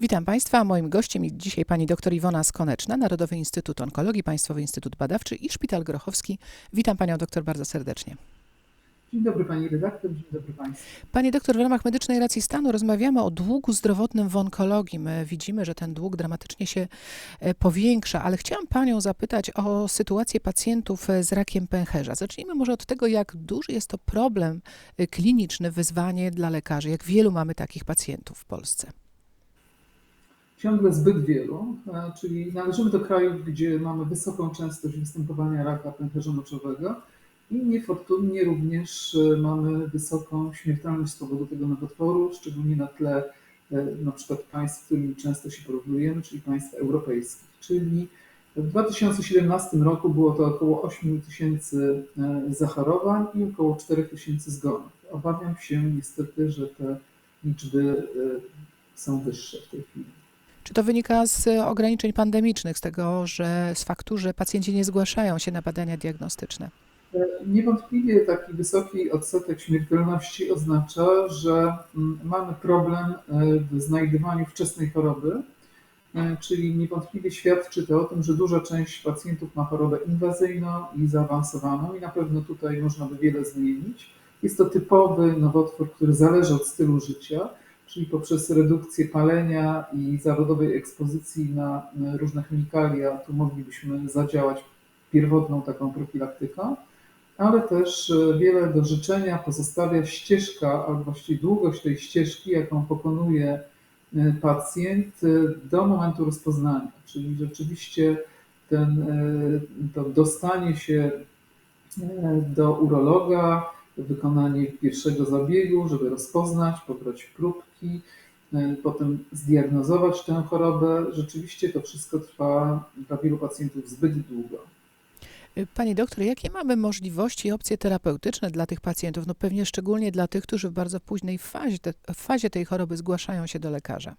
Witam Państwa. Moim gościem jest dzisiaj pani dr Iwona Skoneczna, Narodowy Instytut Onkologii, Państwowy Instytut Badawczy i Szpital Grochowski. Witam Panią doktor bardzo serdecznie. Dzień dobry Pani redaktor, dzień dobry Państwu. Panie doktor, w ramach medycznej racji stanu rozmawiamy o długu zdrowotnym w onkologii. My widzimy, że ten dług dramatycznie się e, powiększa, ale chciałam Panią zapytać o sytuację pacjentów e, z rakiem pęcherza. Zacznijmy może od tego, jak duży jest to problem e, kliniczny, wyzwanie dla lekarzy. Jak wielu mamy takich pacjentów w Polsce? Ciągle zbyt wielu, e, czyli należymy do krajów, gdzie mamy wysoką częstość występowania raka pęcherza moczowego i niefortunnie również e, mamy wysoką śmiertelność z powodu tego nowotworu, szczególnie na tle e, na przykład państw, z którymi często się porównujemy, czyli państw europejskich. Czyli w 2017 roku było to około 8 tysięcy zachorowań i około 4 tysięcy zgonów. Obawiam się niestety, że te liczby są wyższe w tej chwili. Czy to wynika z ograniczeń pandemicznych, z tego, że z faktu, że pacjenci nie zgłaszają się na badania diagnostyczne? Niewątpliwie taki wysoki odsetek śmiertelności oznacza, że mm, mamy problem e, w znajdywaniu wczesnej choroby, e, czyli niewątpliwie świadczy to o tym, że duża część pacjentów ma chorobę inwazyjną i zaawansowaną i na pewno tutaj można by wiele zmienić. Jest to typowy nowotwór, który zależy od stylu życia czyli poprzez redukcję palenia i zawodowej ekspozycji na różne chemikalia, tu moglibyśmy zadziałać pierwotną taką profilaktyką, ale też e, wiele do życzenia pozostawia ścieżka, albo właściwie długość tej ścieżki, jaką pokonuje e, pacjent e, do momentu rozpoznania, czyli rzeczywiście ten, to dostanie się do urologa, wykonanie pierwszego zabiegu, żeby rozpoznać, pobrać próbki, e, potem zdiagnozować tę chorobę. Rzeczywiście to wszystko trwa dla wielu pacjentów zbyt długo. Pani doktor, jakie mamy możliwości i opcje terapeutyczne dla tych pacjentów? No pewnie szczególnie dla tych, którzy w bardzo późnej fazie, te, fazie tej choroby zgłaszają się do lekarza.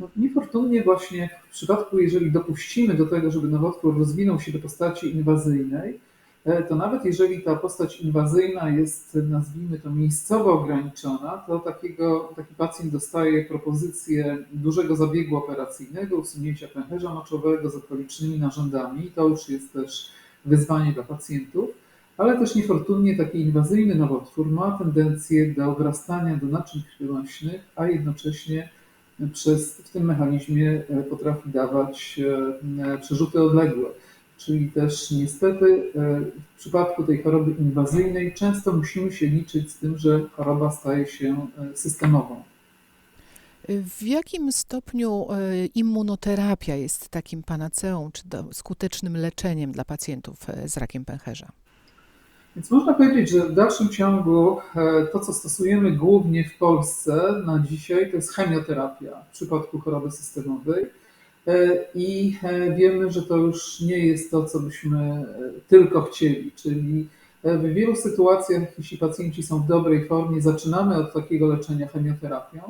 No, niefortunnie właśnie w przypadku, jeżeli dopuścimy do tego, żeby nowotwór rozwinął się do postaci inwazyjnej, E, to nawet jeżeli ta postać inwazyjna jest, nazwijmy to, miejscowo ograniczona, to takiego, taki pacjent dostaje propozycję dużego zabiegu operacyjnego, usunięcia pęcherza moczowego z okolicznymi narządami. To już jest też wyzwanie dla pacjentów, ale też niefortunnie taki inwazyjny nowotwór ma tendencję do wrastania do naczyń krwionośnych, a jednocześnie przez, w tym mechanizmie e, potrafi dawać e, przerzuty odległe. Czyli też niestety e, w przypadku tej choroby inwazyjnej często musimy się liczyć z tym, że choroba staje się e, systemową. W jakim stopniu e, immunoterapia jest takim panaceum czy skutecznym leczeniem dla pacjentów z rakiem pęcherza? Więc można powiedzieć, że w dalszym ciągu to, co stosujemy głównie w Polsce na dzisiaj, to jest chemioterapia w przypadku choroby systemowej i e, wiemy, że to już nie jest to, co byśmy e, tylko chcieli, czyli w wielu sytuacjach, jeśli pacjenci są w dobrej formie, zaczynamy od takiego leczenia chemioterapią,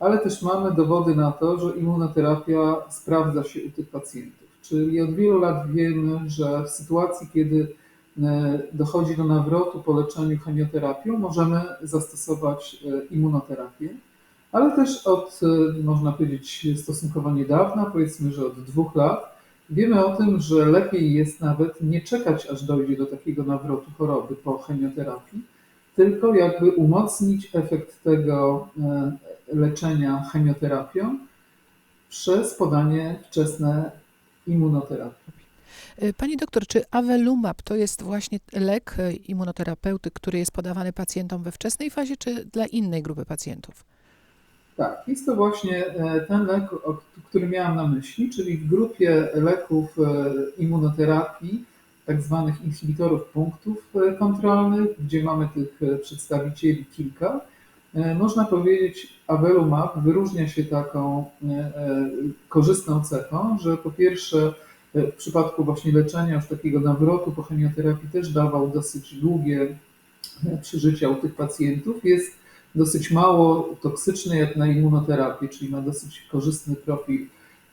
ale też mamy dowody na to, że immunoterapia sprawdza się u tych pacjentów. Czyli od wielu lat wiemy, że w sytuacji, kiedy dochodzi do nawrotu po leczeniu chemioterapią, możemy zastosować immunoterapię ale też od, e, można powiedzieć, stosunkowo niedawna, powiedzmy, że od dwóch lat, wiemy o tym, że lepiej jest nawet nie czekać, aż dojdzie do takiego nawrotu choroby po chemioterapii, tylko jakby umocnić efekt tego e, leczenia chemioterapią przez podanie wczesne immunoterapii. E, pani doktor, czy Avelumab to jest właśnie lek immunoterapeuty, który jest podawany pacjentom we wczesnej fazie, czy dla innej grupy pacjentów? Tak, jest to właśnie e, ten lek, który miałam na myśli, czyli w grupie leków e, immunoterapii, tak zwanych inhibitorów punktów e, kontrolnych, gdzie mamy tych przedstawicieli kilka. Można powiedzieć, Avelumab wyróżnia się taką korzystną cechą, że po pierwsze w przypadku właśnie leczenia już takiego nawrotu po chemioterapii też dawał dosyć długie przeżycia u tych pacjentów. Jest dosyć mało toksyczny jak na immunoterapię, czyli ma dosyć korzystny profil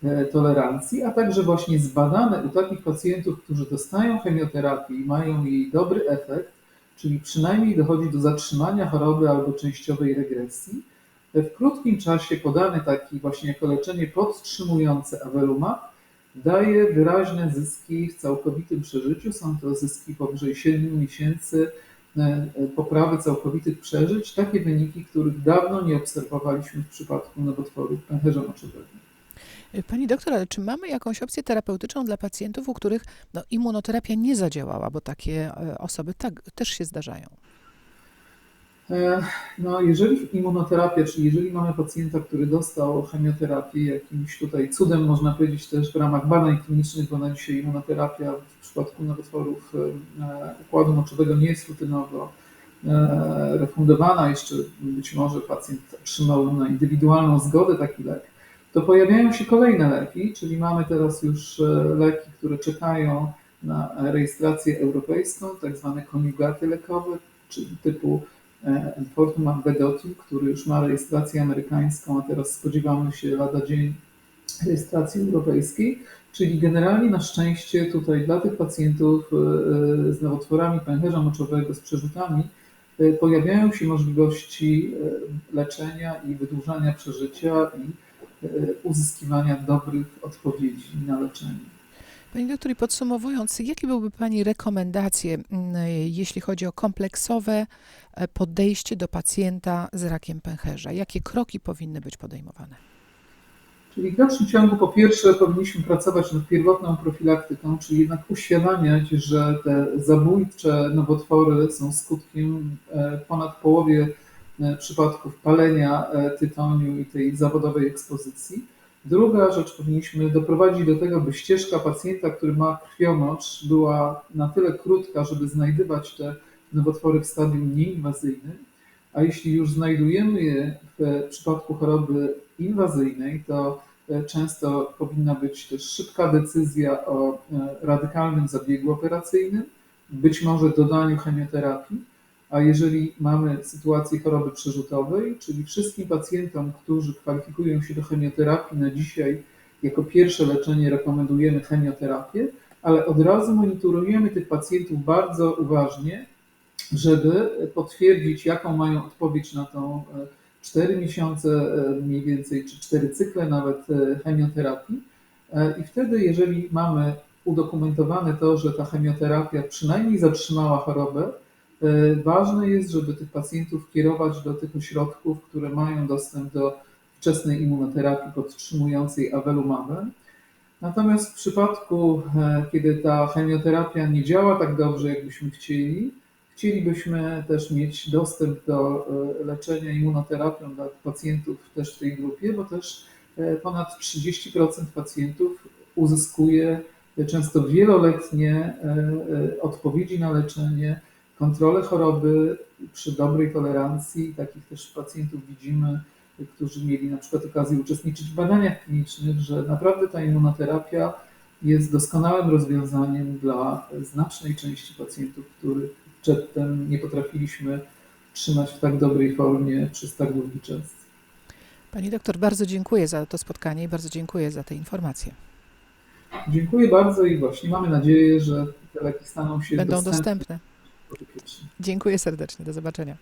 e, tolerancji, a także właśnie zbadane u takich pacjentów, którzy dostają chemioterapię i mają jej dobry efekt, czyli przynajmniej dochodzi do zatrzymania choroby albo częściowej regresji, w krótkim czasie podany taki właśnie jako leczenie podtrzymujące Avelumab daje wyraźne zyski w całkowitym przeżyciu. Są to zyski powyżej 7 miesięcy, e, e, poprawy całkowitych przeżyć, takie wyniki, których dawno nie obserwowaliśmy w przypadku nowotworów pęcherza moczowego. Y, Pani doktor, ale czy mamy jakąś opcję terapeutyczną dla pacjentów, u których no, immunoterapia nie zadziałała, bo takie e, osoby tak też się zdarzają? E, No, jeżeli immunoterapia, czyli jeżeli mamy pacjenta, który dostał chemioterapię, jakimś tutaj cudem, można powiedzieć też w ramach badań klinicznych, bo na dzisiaj immunoterapia w przypadku nowotworów e, układu moczowego nie jest rutynowo e, refundowana, jeszcze być może pacjent otrzymał na indywidualną zgodę taki lek, to pojawiają się kolejne leki, czyli mamy teraz już e, leki, które czekają na rejestrację europejską, tak zwane koniugaty lekowe, czyli typu e, Fortumab Vedotin, który już ma rejestrację amerykańską, a teraz spodziewamy się lada dzień rejestracji europejskiej. Czyli generalnie na szczęście tutaj dla tych pacjentów e, e, z nowotworami pęcherza moczowego, z przerzutami, pojawiają się możliwości leczenia i wydłużania przeżycia i uzyskiwania dobrych odpowiedzi na leczenie. Pani doktor, i podsumowując, jakie byłyby Pani rekomendacje, mm, jeśli chodzi o kompleksowe e, podejście do pacjenta z rakiem pęcherza? Jakie kroki powinny być podejmowane? Czyli w dalszym ciągu po pierwsze powinniśmy pracować nad pierwotną profilaktyką, czyli jednak uświadamiać, że te zabójcze nowotwory są skutkiem e, ponad połowie e, przypadków palenia tytoniu i tej zawodowej ekspozycji. Druga rzecz, powinniśmy doprowadzić do tego, by ścieżka pacjenta, który ma krwiomocz, była na tyle krótka, żeby znajdywać te nowotwory w stadium nieinwazyjnym. A jeśli już znajdujemy je w przypadku choroby inwazyjnej, to e, często powinna być też szybka decyzja o e, radykalnym zabiegu operacyjnym, być może dodaniu chemioterapii. A jeżeli mamy sytuację choroby przerzutowej, czyli wszystkim pacjentom, którzy kwalifikują się do chemioterapii na dzisiaj, jako pierwsze leczenie rekomendujemy chemioterapię, ale od razu monitorujemy tych pacjentów bardzo uważnie, żeby potwierdzić, jaką mają odpowiedź na tą e, 4 miesiące e, mniej więcej, czy 4 cykle nawet e, chemioterapii. E, I wtedy, jeżeli mamy udokumentowane to, że ta chemioterapia przynajmniej zatrzymała chorobę, e, ważne jest, żeby tych pacjentów kierować do tych ośrodków, które mają dostęp do wczesnej immunoterapii podtrzymującej avelumabem. Natomiast w przypadku, e, kiedy ta chemioterapia nie działa tak dobrze, jakbyśmy chcieli, Chcielibyśmy też mieć dostęp do e, leczenia immunoterapią dla pacjentów też w tej grupie, bo też e, ponad 30% pacjentów uzyskuje często wieloletnie e, e, odpowiedzi na leczenie, kontrolę choroby przy dobrej tolerancji. Takich też pacjentów widzimy, którzy mieli na przykład okazję uczestniczyć w badaniach klinicznych, że naprawdę ta immunoterapia jest doskonałym rozwiązaniem dla znacznej części pacjentów, których przedtem nie potrafiliśmy trzymać w tak dobrej formie przez tak długi czas. Pani doktor, bardzo dziękuję za to spotkanie i bardzo dziękuję za te informacje. Dziękuję bardzo i właśnie mamy nadzieję, że te leki staną się Będą dostępne. dostępne. Dziękuję serdecznie. Do zobaczenia.